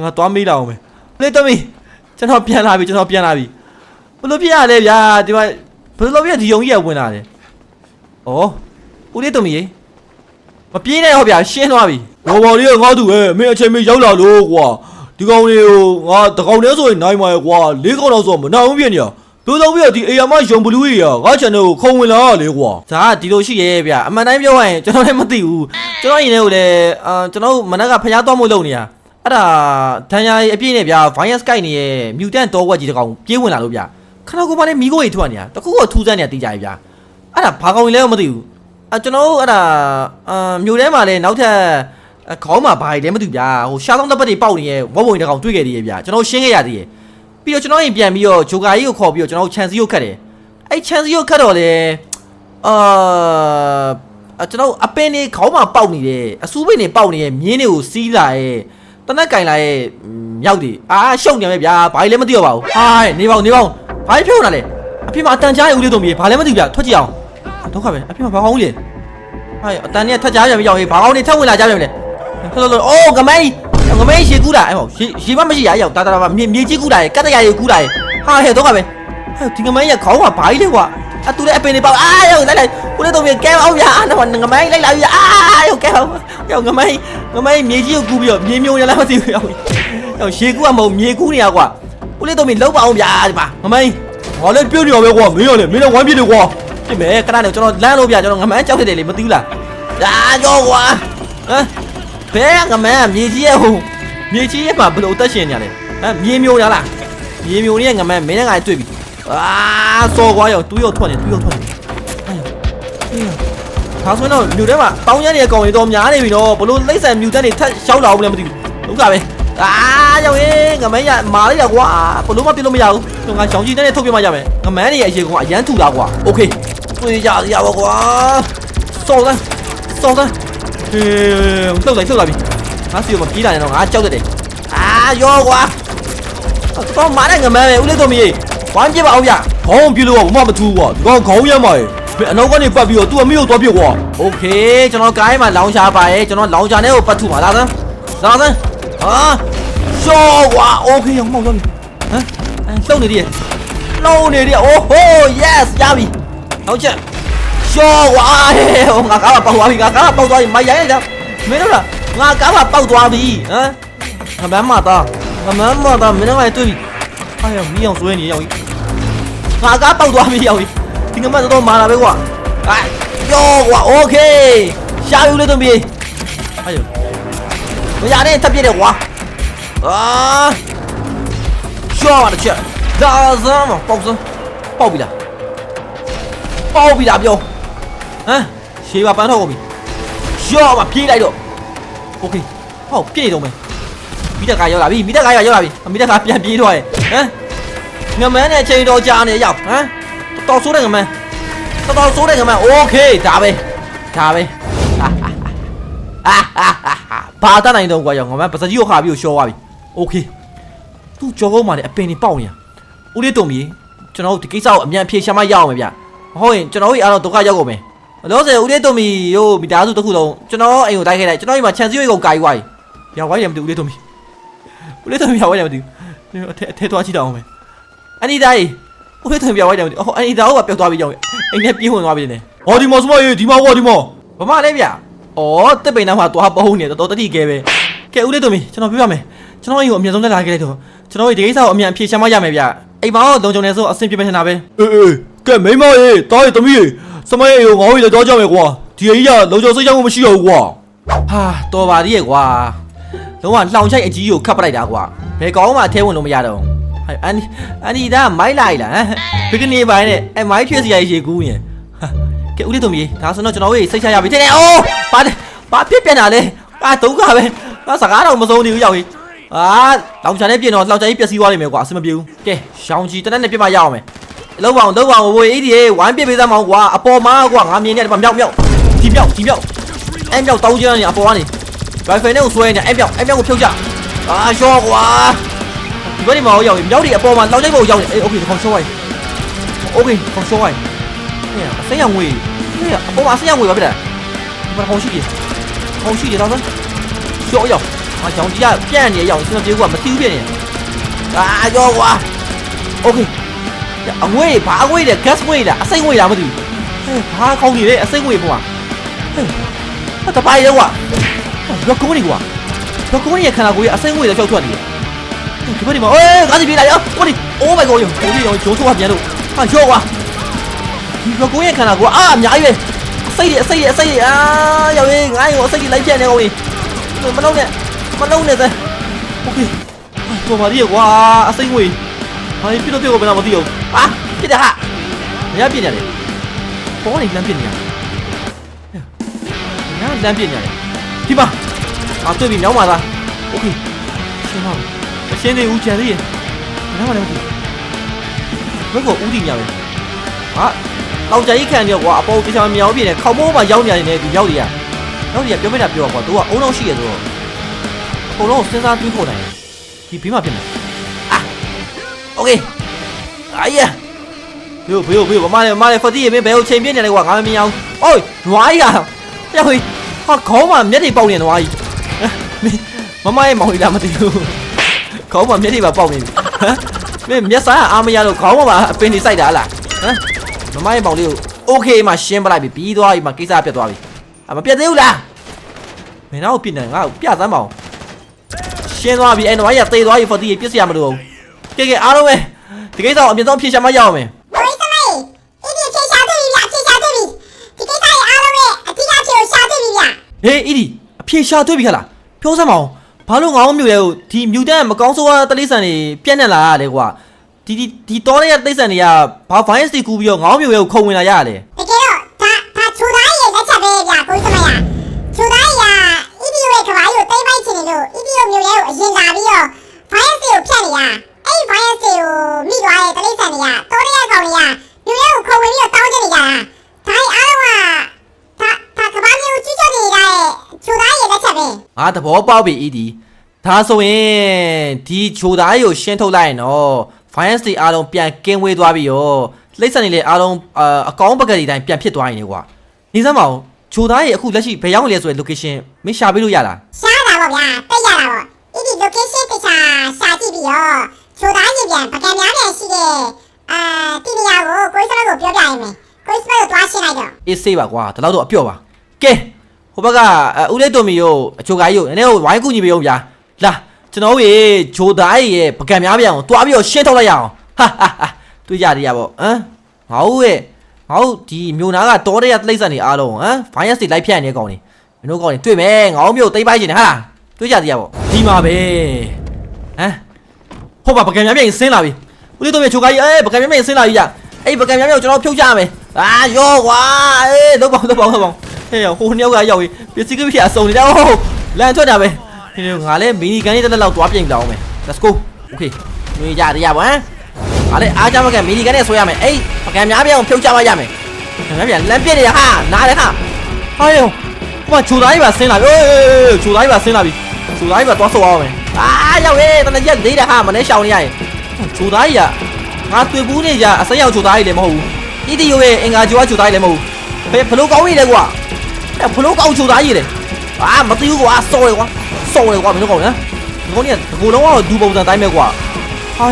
ငါသွားမိတော့မယ်ဦးလေးတော်မီကျွန်တော်ပြန်လာပြီကျွန်တော်ပြန်လာပြီဘလို့ပြရလဲဗျာဒီမှာဘယ်လိုပြဒီယုံကြီးကဝင်လာတယ်ဦးလေးတုံမီရေမပြေးနဲ့ဟောဗျာရှင်းသွားပြီဘောဘောလေးကငါသူပဲမင်းအချိန်မရောက်လာလို့ကွာဒီကောင်လေးကိုငါတကောင်လေးဆိုရင်နိုင်ပါရဲ့ကွာလေးကောင်တော့ဆိုမနိုင်ဘူးပြနေရ တို့တော့ပြဒီအေယာမယုံဘလူးကြီးကငါ channel ကိုခုံဝင်လာလေကွာဒါကဒီလိုရှိရဲ့ဗျအမှန်တိုင်းပြောရရင်ကျွန်တော်လည်းမသိဘူးကျွန်တော်ရင်လည်းကိုလည်းအာကျွန်တော်မနက်ကဖျားသွားမို့လုပ်နေတာအဲ့ဒါဒန်ယာရဲ့အပြည့်နဲ့ဗျာ Virus Sky နေရဲ့ Mutant တော့ဝက်ကြီးတကောင်ပြေးဝင်လာလို့ဗျခဏကိုမှလည်းမိကိုကြီးထွက်နေတာတခုကထူးဆန်းနေတာသိကြရဲ့ဗျအဲ့ဒါဘာကောင်ကြီးလဲမသိဘူးအကျွန်တော်အဲ့ဒါအာမြို့ထဲမှာလည်းနောက်ထပ်ခေါင်းမှာဘာကြီးလဲမသိဘူးဗျာဟိုရှားသောတစ်ပတ်တွေပေါက်နေရဲ့ဝက်ဝုံတကောင်တွေ့ခဲ့သေးရဲ့ဗျကျွန်တော်ရှင်းခဲ့ရသေးရဲ့ ပြီးတော့ကျွန်တော်ရင်ပြန်ပြီးတော့ဂျိုကာကြီးကိုခေါ်ပြီးတော့ကျွန်တော်ချန်စီကိုခတ်တယ်အဲ့ချန်စီကိုခတ်တော့လေအာကျွန်တော်အပင်နေခေါင်းမှာပေါက်နေတယ်အစူးပင်နေပေါက်နေရဲ့မြင်းတွေကိုစီးလာရဲ့တနက်ကင်လာရဲ့မြောက်တွေအာရှုံနေမယ်ဗျာဘာလည်းမသိတော့ပါဘူးဟာနေပါဦးနေပါဦးဘာဖြုတ်နေလဲအဖေမအတန်ကြားရဲ့ဦးလေးတုံပြေဘာလည်းမသိဘူးဗျထွက်ကြည့်အောင်ဒုက္ခပဲအဖေမဘာကောင်းလဲဟာအတန်နဲ့ထက်ကြားပြန်ပြီးရောက်ရေးဘာကောင်းနေထက်ဝင်လာကြပြန်လေလှလှလှအိုးငမိုင်း ငမိုင်းရှေကူးတာအဲ့ဟောရှေရှေမမရှိရရောက်တာတာမြေမြေကြီးကူးတာရဲ့ကတရရေကူးတာရဲ့ဟာဟဲ့ဒုက္ခပဲဟဲ့ဒီငမိုင်းရခေါင်းကဘာကြီးလဲကွာအတူလည်းအပင်နေပေါက်အာရောက်လိုက်လိုက်ဦးလေးတုံပြေကဲအောင်ဗျာတော့ငမိုင်းလိုက်လာပြီအာရောက်ကဲအောင်ရောက်ငမိုင်းငမိုင်းမြေကြီးကိုကူးပြီးတော့မြေမြုံရလားမသိဘူးရောက်ရောက်ရှေကူးကမဟုတ်မြေကူးနေရကွာဦးလေးတုံပြေလုံးပါအောင်ဗျာဒီမှာငမိုင်းငါလည်းပြုတ်နေရပဲကွာမင်းရလေမင်းလည်းဝမ်းပြစ်တယ်ကွာပြင်မယ်ခဏနေကျွန်တော်လမ်းလို့ပြကျွန်တော်ငမန်းကြောက်ခဲ့တယ်လေမသိဘူးလားဒါကြောကွာဟမ် ဘဲငမန်းမြေကြီးရဲ့ဟိုမြေကြီးရဲ့မှာဘယ်လိုအသက်ရှင်နေရလဲဟမ်မြေမျိုးရလားမြေမျိုးနဲ့ငမန်းမင်းနဲ့ငါတွေ့ပြီအာစော်ကွာရောတူးရောထွက်နေတူးရောထွက်နေဒါဆိုတော့မြူထဲမှာတောင်းရတဲ့ကောင်တွေတော့များနေပြီနော်ဘလို့လိမ့်ဆန်မြူတက်တွေထက်ရှောက်လာဘူးလည်းမသိဘူးဒုက္ခပဲအာရောက်ရင်ငမန်းရမာလိုက်ရကွာဘလို့မပြလို့မရဘူးငါချောင်းကြီးနဲ့ထုတ်ပြမှရမယ်ငမန်းတွေရဲ့အရေးကအရန်ထူတာကွာโอเค တွေ့ကြရပါကွာစော်စမ်းစော်စမ်းဟေးလှုပ်လိုက်လှုပ်လာပြီငါစီကိုမပြေးလာနဲ့တော့ငါကြောက်တတ်တယ် 예, 예, 엉덩이 있어가비 아스요 비라네 아 짜오더래 아 요거야 có mã đấy người mẹ cũng lên tôi mì quán chế bảo vậy có không biết luôn mà mà thu quá. Con khấu nha mày. Mẹ nó có đi vào biểu tôi miêu tôi biểu quá. Ok cho nó cái mà lão cha phải cho nó lão cha nếu bắt thu mà ra đó ra đó à ờ. cho quá. Ok không mau lên hả? À, lâu này đi. Lâu này đi. Oh yes ya bi lão cha ရှော့ကွာဟဲ့ဟိုငါကားမပေါက်သွားပြီငါကားမပေါက်သွားပြီမရိုင်းရကြမင်းတို့လားငါကားမပေါက်သွားပြီဟမ်ငမမ်းမသားငမမ်းမသားမင်းတို့ကတွေ့ပြီဟာရမီးအောင်ဆွဲနေရောက်ပြီငါကားပေါက်သွားပြီရောက်ပြီဒီငမမ်းတော့မာလာပဲကွာအာယောကွာโอเคရှာယူလေးတော့ပြီဟာရမရနဲ့တက်ပြည့်တယ်ကွာအာရှော့ပါတော့ချက်ဒါစမ်းမပေါက်စမ်းပေါက်ပြီလား ပေါက်ပြီလားပြော ဟမ်ရှေးပါပန်းတော့ကုန်ပြီရော့ပါပြေးလိုက်တော့โอเคဟောပြေးတော့မယ်မိတက်ကားရောက်လာပြီမိတက်ကားရောက်လာပြီမိတက်ကားပြန်ပြေးတော့ရဲ့ဟမ်ငမန်းနဲ့ချိန်တော်ကြာနေရောက်ဟမ်တော်ဆိုးတဲ့ငမန်းတော်တော်ဆိုးတဲ့ငမန်းโอเคဒါပဲဒါပဲဟာဟာဟာဟာဘာတတ်နိုင်တော့ကွာရောငမန်းပစကြီးကိုခါပြီးရှော့သွားပြီโอเคသူ့ကြောကုန်းမှာလည်းအပင်နေပေါက်နေတာဦးလေးတုံမီကျွန်တော်တို့ဒီကိစ္စကိုအမြန်ဖြေရှာမရအောင်မယ်ဗျ မဟုတ်ရင်ကျွန်တော်တို့အားလုံးဒုက္ခရောက်ကုန်မယ်။ လောဆယ်ဦးလေးတုံမီရို့မိသားစုတစ်ခုလုံးကျွန်တော်အိမ်ကိုတိုက်ခဲ့လိုက်ကျွန်တော်အိမ်မှာခြံစည်းရိတ်ကုန်ကာကြီးွားပြီ။ရောဝိုင်းတယ်မသိဘူးဦးလေးတုံမီ။ဦးလေးတုံမီရောဝိုင်းတယ်မသိဘူး။အထဲအထဲသွားကြည့်တော့အောင်မယ်။အနီတိုင်းဦးလေးတုံမီရောဝိုင်းတယ်မသိဘူး။အော်အနီသားကပျောက်သွားပြီကြောင်။အိမ်ထဲပြေးဝင်သွားပြီနေဟောဒီမှာစမရေးဒီမှာကွာဒီမှာ။ဗမာလည်းဗျ။အော်တစ်ပိန်နောက်မှာသွားပုံးနေတော့တော်တတိကဲပဲ။ကဲဦးလေးတုံမီကျွန်တော်ပြပါမယ်။ကျွန်တော်အိမ်ကိုအမြန်ဆုံးလက်လာခဲ့လိုက်တော့ကျွန်တော်ဒီကိစ္စကိုအမြန်ဖြေရှာမရမယ်ဗျ။အိမ်မှာတော့လုံခြုံနေဆိုအဆင်ပြေမယ်ထင်တာပဲအေးအေး ကဲမိမရေးတားရေးသမီးရေးစမရေးကိုငေါ့ရေးလည်းတော့ကြမယ်ကွာဒီအကြီးကလုံခြုံစိတ်ချမှုမရှိတော့ဘူးကွာဟာတော်ပါသေးရဲ့ကွာလုံးဝလှောင်ချိုက်အကြီးကိုခတ်ပလိုက်တာကွာဘယ်ကောင်မှအထဲဝင်လို့မရတော့ဟဲ့အန်အန်ဒီဒါမိုက်လိုက်လားဘယ်ကနေပိုင်းနဲ့အဲမိုက်ဖြစ်စရာရေကူးရင်ဟာကဲဦးလေးတို့မြေဒါဆိုတော့ကျွန်တော်တို့စိတ်ချရပြီတဲ့အိုးဘာလဲဘာပြစ်ပြန်တာလဲအာဒုက္ခပဲငါစကားတော့မဆုံးသေးဘူးရောက်ပြီအာလောင်ချာနဲ့ပြင်တော့လောင်ချာကြီးပျက်စီးသွားလိမ့်မယ်ကွာအဆင်မပြေဘူးကဲရှောင်းကြီးတနက်နဲ့ပြစ်မှရအောင်မယ် လောက်ပါအောင်လောက်ပါအောင်ဝေးအေးဒီဝိုင်းပြစ်ပေးသားမအောင်ကွာအပေါ်မှာကွာငါမြင်နေတယ်မြောက်မြောက်ဒီမြောက်ဒီမြောက်အမ်မြောက်တောင်းကျန်းနေအပေါ်ကနေ rifle နဲ့ကိုဆွဲနေအမ်မြောက်အမ်မြောက်ကိုဖြုတ်ကြအာရော့ကွာဒီဘက်ဒီမှာရောက်ပြီမြောက်ဒီအပေါ်မှာလောက်လိုက်ဖို့ရောက်နေအေး okay ခေါင်းရှော့လိုက် okay ခေါင်းရှော့လိုက်ဟဲ့အစိမ်းရောင်ဝေးဟဲ့အပေါ်မှာအစိမ်းရောင်ဝေးပါဗျာဒီမှာခေါင်းရှိတယ်ခေါင်းရှိတယ်တော့ဆိုရော့ရောက်အာကြောင်ကြီးကပြန့်နေရောက်စင်ပြေကွာမတီးပြနေအာရော့ကွာ okay အငွေဘာအငွေလဲ gas ငွေလားအစိမ့်ငွေလားမသိဘူး ဟဲ့ဘာခေါင်းနေလဲအစိမ့်ဝင်ကွာဟဲ့အတပိုင်ရောကွာရောကုန်းနေကွာရောကုန်းရဲ့ခန္ဓာကိုယ်ရဲ့အစိမ့်ဝင်တော့ရှောက်ထွက်နေတယ်ဒီဘက်ဒီမှာအေးကားစီပြေးလာရောကိုဒီ Oh my god ရောကိုဒီရောဂျိုးဆိုးကပြန်လို့ဟာရောကွာဒီရောကုန်းရဲ့ခန္ဓာကိုယ်အာအများကြီးပဲအစိမ့်တွေအစိမ့်တွေအစိမ့်တွေအာရောက်ရေးငါ့ရောအစိမ့်တွေလိုက်ပြတ်နေကုန်ပြီမလုံးနဲ့မလုံးနဲ့စမ်းโอเคတော်ပါသေးကွာအစိမ့်ဝင် 啊，你变到最后没那么自由啊，别点哈，人家变点的，保你咱变点，哎呀，人家咱变点嘞，对吧？啊，对面秒马的，OK，信号，我现在有奖励，你他妈了不起，如果无敌鸟的，啊，老家一看的我，把我给他秒变的，靠摸吧，啊孽的那个妖孽。啊弟，表妹俩表哥都啊，欧龙系的都，欧龙身上最后的，你别嘛别嘛。โอเคအာယာဘေးဘေးဘေးမမလည်းမမလည်းဖတီးရေမင်းဘယ်ကိုချိန်ပြည့်နေလဲကွာငါမမြင်အောင်အိုးနွားကြီးကရောက်ဟိဟာခေါင်းမှာမျက်တွေပေါက်နေနွားကြီးမမရဲ့မောင်ကြီးလားမသိဘူးခေါင်းမှာမျက်တွေပါပေါက်နေပြီဟမ်မင်းမျက်စားအားမရလို့ခေါင်းမှာအပင်နေစိုက်တာဟလားဟမ်မမရဲ့မောင်လေးကိုโอเคမှရှင်းပလိုက်ပြီပြီးသွားပြီမှကိစ္စပြတ်သွားပြီအမပြတ်သေးဘူးလားမင်းတော့ပြစ်နေငါ့ကိုပြသမ်းပါအောင်ရှင်းသွားပြီအဲ့နွားကြီးကသေသွားပြီဖတီးရေပြစ်စရာမလိုဘူး ကဲကဲအားလုံးပဲဒီကိစ္စကိုအမြင့်ဆုံးဖြေရှာမရအောင်မယ်ကိုကြီးစမေးအဒီဖြေရှာတွေ့ပြီဗျဖြေရှာတွေ့ပြီဒီကိစ္စရဲ့အားလုံးရဲ့အဓိကဖြေကိုရှာတွေ့ပြီဗျဟေးအီဒီအဖြေရှာတွေ့ပြီခလားပြောစမ်းမအောင်ဘာလို့ငေါင်းမျိုးလဲကိုဒီမြူတန်မကောင်းဆိုးတလိษံတွေပြက်နေလာရလဲကွာဒီဒီဒီတော်တဲ့တိษံတွေကဘာ virus တွေကူးပြီးတော့ငေါင်းမျိုးရဲ့ကိုခုံဝင်လာရလဲတကယ်တော့ဒါဒါချူသားရဲ့လက်ချက်ပဲဗျကိုကြီးစမေးချူသားရဲ့အီဒီယိုရဲ့ကဘာကြီးကိုတိမ့်ပိုက်ချင်တယ်လို့အီဒီယိုမျိုးလေးကိုအရင်လာပြီးတော့ virus တွေကိုဖြတ်နေတာအဲ့ virus တွေ ကိုမိသွားရဲ့တလိษံတွေကတော်တဲ့ကောင်တွေကမျိုးလေးကိုခုံဝင်ပြီးတော့တောင်းကြနေကြတာဒါအားလုံးကဒါဒါကဘာမျိုးကြီးကြနေတဲ့ချူသားရဲ့လက်ချက်ပဲငါသဘောပေါက်ပြီအီဒီဒါဆိုရင်ဒီဂျိုသားကိုရှင်းထုတ်လိုက်ရင်တော့ virus တွေအားလုံးပြန်ကင်းဝေးသွားပြီရောတိษံတွေလည်းအားလုံးအာအကောင်းပကတိတိုင်းပြန်ဖြစ်သွားရင်လေကွာနေစမ်းမအောင်ဂျိုသားရဲ့အခုလက်ရှိဘယ်ရောက်နေလဲဆိုတဲ့ location မင်းရှာပေးလို့ရလားရှားတာပေါ့ဗျာတိတ်ရတာပေါ့ဒီဒီ location တခြားရှာကြည့်ပြီးတော့ ချိုသားရင်ပြန်ပကံများပြန်ရှိတဲ့အာဒီနေရာကိုကိုယ်စမကိုပြောပြရင်မယ်ကိုယ်စမကိုတွားရှင်းလိုက်တော့အေးဆေးပါကွာဒါတော့တော့အပြော့ပါကဲဟိုဘက်ကဦးလေးတော်မီကိုအချိုကကြီးကိုနည်းနည်းဝိုင်းကူညီပေးအောင်ဗျာလာကျွန်တော်တို့ရေဂျိုသားရဲ့ပကံများပြန်ကိုတွားပြီးတော့ရှင်းထုတ်လိုက်ရအောင်ဟာဟာဟာတွေ့ကြရရပေါ့ဟမ်ငါတို့ရဲ့ငါတို့ဒီမြို့နာကတောတဲ့ရတိတ်ဆန်နေအားလုံးဟမ် virus တွေလိုက်ဖြတ်နေကောင်နေမင်းတို့ကောင်နေတွေ့မယ်ငါတို့မြို့သိမ့်ပိုက်နေဟာလားတွေ့ကြရရပေါ့ဒီမှာပဲဟမ် ဟိုမှာပကံများပြန်ဆင်းလာပြီဦးလေးတော်မီချိုကကြီးအေးပကံများပြန်ဆင်းလာပြီကြာအေးပကံများပြန်ကိုကျွန်တော်ဖြုတ်ကြရမယ်အာရောကွာအေးလောက်ပါလောက်ပါလောက်ပါဟဲ့ဟိုနှစ်ယောက်ကရောက်ပြီပစ္စည်းကပြအစုံနေတယ်ဟိုလမ်းထွက်တာပဲဟဲ့ငါလည်းမီနီကန်လေးတစ်လက်လောက်သွားပြင်ကြအောင်မယ် let's go okay ညွေကြရရပါဟမ်ငါလည်းအားကြမကမီနီကန်နဲ့ဆွဲရမယ်အေးပကံများပြအောင်ဖြုတ်ကြပါရမယ်ပကံများပြလမ်းပြည့်နေရဟာနားလေဟာဟာယောဟိုမှာခြူသားကြီးပါဆင်းလာပြီအေးခြူသားကြီးပါဆင်းလာပြီခြူသားကြီးပါသွားဆော့အောင်မယ်အာရောက်ရေးတနက်ရက်လေးတဲ့ဟာမနဲ့ရှောင်နေရရင်ခြူသားကြီးကငါတွေ့ဘူးနေကြအစိမ်းရောက်ခြူသားကြီးလည်းမဟုတ်ဘူးအီတီယို ရဲ့အင်္ဂါဂျိုကခြူသားကြီးလည်းမဟုတ်ဘူးဘယ်ဘလို့ကောင်းကြီးလဲကွာ哎，ဘလို့ကောက်ချိုသားကြီးလေအာမသိဘူးကွာစော်လေကွာစော်လေကွာမင်းတို့ကောင်းနော်ဒီကောင်းကြီးကဒီကိုလုံးကတော့ဒူပုံစံတိုင်းပဲကွာဟာ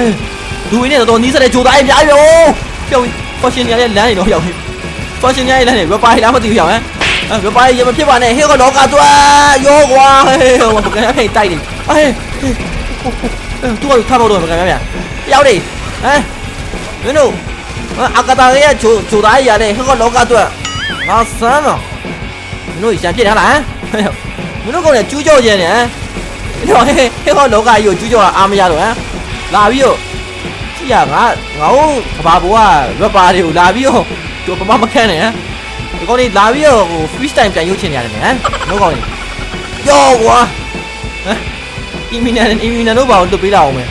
ဒူရင်းနဲ့တော့နီးစတဲ့ချိုသားကြီးပြားရောပြောင်းဖက်ရှင်ရရဲ့လမ်းနေတော့ရောက်ပြီဖက်ရှင်ရရဲ့လမ်းနေရပါလားမသိဘူးရောက်ဟမ် အဲရပါရမဖြစ်ပါနဲ့ဟဲ့ကလောကသွားရောကွာဟဲ့ဟိုကလည်းဖိတ်တိုက်နေအေးသူကထားတော့မကမ်းဗျာရောက်နေဟမ်မင်းတို့အကတာရဲ့ချိုချိုသားကြီးရတယ်ဟဲ့ကလောကသွားငါစမ်းတော့မင်းတို့ရံပြစ်ထားလားဟမ်မင်းတို့ကောင်လည်းကျူးကြော်ခြင်းနဲ့ဟမ်ဒီတော့ဟဲ့ဟဲ့ဟောလောကကြီးကိုကျူးကြော်တာအားမရတော့ဟမ်လာပြီးတော့ကြည့်ရငါငါ့ကဘာဘောကရပါတွေကိုလာပြီးတော့သူပမမခန့်နဲ့ဟမ်ဒီကောင်လေးလာပြီးတော့ဟို freeze time ပြန်ရုပ်ချင်ရတယ်ဟမ်လောကောင်လေးယောကွာဟမ် အီမီနာအီမီနာတို့ဘာကိုလွတ်ပေးလာအောင်မယ်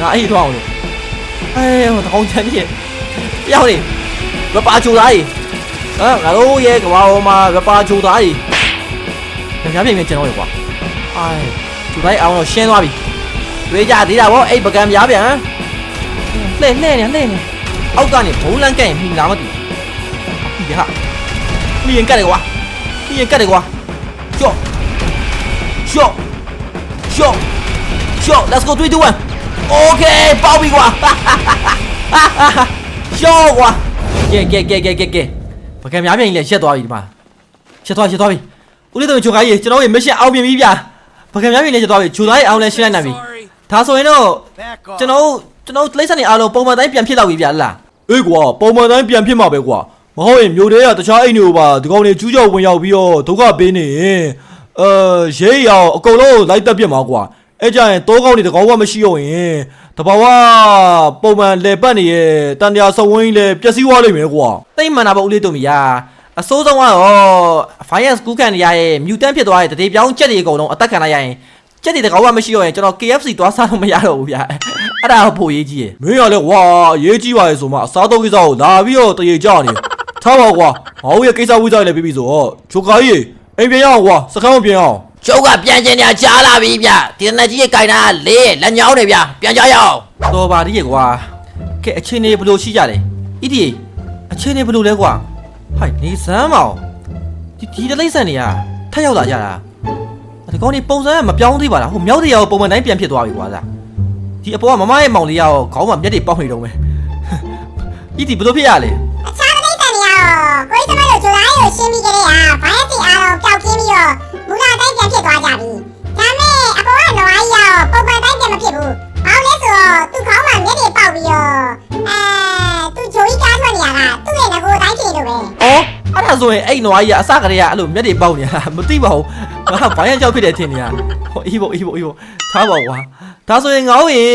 ငါအဲ့ထွားအောင်လို့အဲဟိုတောင်းချမ်းကြီးရောက်နေရပါချိုသားကြီးဟမ်ငါတို့ရဲ့ကဘာပေါ်မှာရပါချိုသားကြီးညပြပြင်းပြင်းကျင်တော့ရကွာအိုင်ချိုသားကြီးအောင်တော့ရှင်းသွားပြီတွေးကြသေးတာဗောအဲ့ပကံများပြန်လှဲ့လှဲ့နေလှဲ့နေအောက်ကနေဘုံလန်းကဲ့ရင်မိလာမသိဘူးဒီဟာမိရင်ကတ်တယ်ကွာမိရင်ကတ်တယ်ကွာရှော့ရှော့ ရှော့ရှော့ let's go 3 2 1 okay ပေါက်ပြီကွာရှော့ကွာကဲကဲကဲကဲကဲကဲပကံများပြန်ကြီးလည်းရက်သွားပြီဒီမှာရက်သွားရက်သွားပြီဦးလေးတို့ချိုခိုင်းကြီးကျွန်တော်ရဲ့ mission အောင်မြင်ပြီဗျာပကံများပြန်လည်းရက်သွားပြီချိုသားရဲ့အောင်လည်းရှင်းလိုက်နိုင်ပြီဒါဆိုရင်တော့ကျွန်တော်တို့ကျွန်တော်တို့တိရစ္ဆာန်တွေအားလုံးပုံမှန်တိုင်းပြန်ဖြစ်တော့ပြီဗျာလားအေးကွာပုံမှန်တိုင်းပြန်ဖြစ်မှာပဲကွာမဟုတ်ရင်မြို့ထဲကတခြားအိမ်တွေကိုပါဒီကောင်တွေကျူးကျော်ဝင်ရောက်ပြီးတော့ဒုက္ခပေးနေရင် အဲရဲရောင်အကုန်လုံးလိုက်တက်ပြစ်မှာကွာအဲ့ကြရင်တောကောင်းတွေတကောင်မှမရှိတော့ရင်တဘာဝပုံမှန်လေပတ်နေရဲ့တန်တရားစဝင်းကြီးလည်းပျက်စီးသွားလိမ့်မယ်ကွာတိတ်မှန်တာပေါ့ဦးလေးတို့မီယာအစိုးဆုံးကတော့ Fire School ကန်ရရဲ့ mutant ဖြစ်သွားတဲ့တတိပြောင်းချက်တွေအကုန်လုံးအသက်ခံလိုက်ရရင်ချက်တွေတကောက်မှမရှိတော့ရင်ကျွန်တော် KFC သွားစားလို့မရတော့ဘူးဗျာအဲ့ဒါတော့ပိုရေးကြီးရယ်မင်းရလဲကွာအရေးကြီးပါလေဆိုမှအစားတော့ကိစ္စကိုလာပြီးတော့တရေကြနေထားပါကွာငါတို့ရဲ့ကိစ္စဝိဇ္ဇာလည်းပြီးပြီဆိုတော့ချိုကာကြီး အိမ်ပြန်ရအောင်ကွာစကမ်းမပြန်အောင်ကျုပ်ကပြန်ကျင်ညာကြားလာပြီဗျဒီနက်ကြီးရဲ့ကြိုင်တာလေးရဲ့လက်ညောင်းနေဗျပြန်ကြရအောင်တော်ပါသေးရယ်ကွာကဲအချင်းနေဘယ်လိုရှိကြလဲဣဒီအချင်းနေဘယ်လိုလဲကွာဟိုက်နေစမ်းမအောင်ဒီဒီတလိမ့်ဆန်တွေကထက်ရောက်လာကြတာဒီကောင်နေပုံစံကမပြောင်းသေးပါလားဟိုမြောက်တရားကိုပုံမှန်တိုင်းပြန်ဖြစ်သွားပြီကွာသားဒီအပေါ်ကမမရဲ့မောင်လေးရောခေါင်းမှာမျက်တွေပေါက်နေတော့မယ်ဣဒီဘယ်လိုဖြစ်ရလဲအခြားတိတ်တန်ရောကိုကြီးသမားတို့ဂျူလိုင်းကိုရှင်းပြီးကြတဲ့ဟာဘိုင်း ဒါဆိုရင်အဲ့နွားကြီးကအစကတည်းကအဲ့လိုမျက်တွေပေါက်နေတာမသိပါဘူး။ငါဘာရန်ကြောက်ဖြစ်တယ်ထင်နေရ။ဟိုအေးဖို့အေးဖို့အေးဖို့ထားပါကွာ။ဒါဆိုရင်ငါတို့ရေ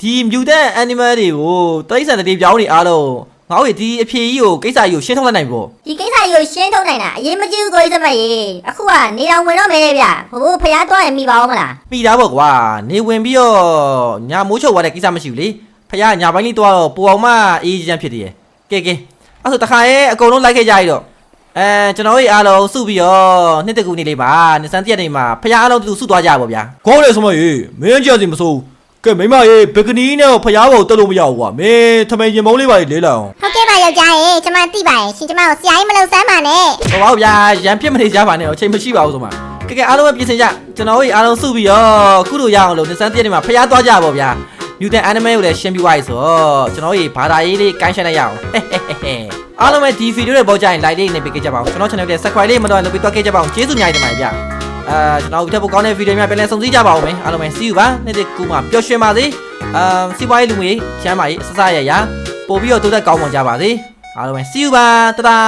ဒီ mutant animal တွေကိုတိရစ္ဆာန်တွေပြောင်းနေအားလုံးငါတို့ရေဒီအဖြေကြီးကိုကိစ္စကြီးကိုရှင်းထုတ်လိုက်နိုင်ပေါ့ဒီကိစ္စကြီးကိုရှင်းထုတ်နိုင်တာအရင်မကြည့်ဘူးကိုကြီးစမရေအခုကနေတော်ဝင်တော့မယ်ဗျဘိုးဖျားသွားရင်မိပါအောင်မလား။ပြီးသားပေါ့ကွာ။နေဝင်ပြီးတော့ညာမိုးချုပ်သွားတဲ့ကိစ္စမရှိဘူးလေ။ဖခင်ညာပိုင်းလေးသွားတော့ပူအောင်မအေးချမ်းဖြစ်တည်ရယ်။ကဲကဲအဲ့ဆိုတခါရဲ့အကုန်လုံးလိုက်ခဲ့ကြရတော့ အဲကျွန်တော်တို့အားလုံးစုပြီးတော့နှစ်တကူနေလေးပါနေစမ်းတရက်နေမှာဖခင်အားလုံးတူစုသွားကြပါဗျာခေါင်းလေစမရေမင်းကြစီမစိုးကဲမိမရေဘကနီနဲ့ဖျားဖို့တက်လို့မရဘူးကွာမင်းထမိန်ရင်မုံလေးပါလေးလာအောင်ဟုတ်ကဲ့ပါယောက်ျားရေကျွန်မသိပါရဲ့ရှင်ကျွန်မကိုဆရာကြီးမလုပ်စမ်းပါနဲ့ဟောပါဗျာရန်ပြစ်မနေကြပါနဲ့အချိန်မရှိပါဘူးဆိုမှကဲကဲအားလုံးပဲပြင်ဆင်ကြကျွန်တော်တို့အားလုံးစုပြီးတော့ကုလိုရအောင်လို့နေစမ်းတရက်နေမှာဖခင်သွားကြပါဗျာ Newton Anime ကိုလည်းရှင်းပြသွားပြီဆိုတော့ကျွန်တော်တို့ဘာသာရေးလေးကိုင်းရှင်းလိုက်ရအောင်ဟဲဟဲဟဲဟဲ အားလုံးပဲဒီဗီဒီယိုတွေပေါ်ကြရင် like လေးနဲ့ပေးခဲ့ကြပါအောင်ကျွန်တော် channel လေး subscribe လေးမတော့လုပ်ပြီးတော့ခဲ့ကြပါအောင်ကျေးဇူးအများကြီးတင်ပါတယ်ဗျအာကျွန်တော်တို့တက်ဖို့ကောင်းတဲ့ဗီဒီယိုများပြန်လည်ဆုံစည်းကြပါအောင်မယ်အားလုံးပဲ see you ပါနေ့တစ်ကူမှာပျော်ရွှင်ပါစေအာစီးပွားရေးလူငွေချမ်းပါရေးအစစရရပို့ပြီးတော့တိုးတက်ကောင်းမွန်ကြပါစေအားလုံးပဲ see you ပါတတာ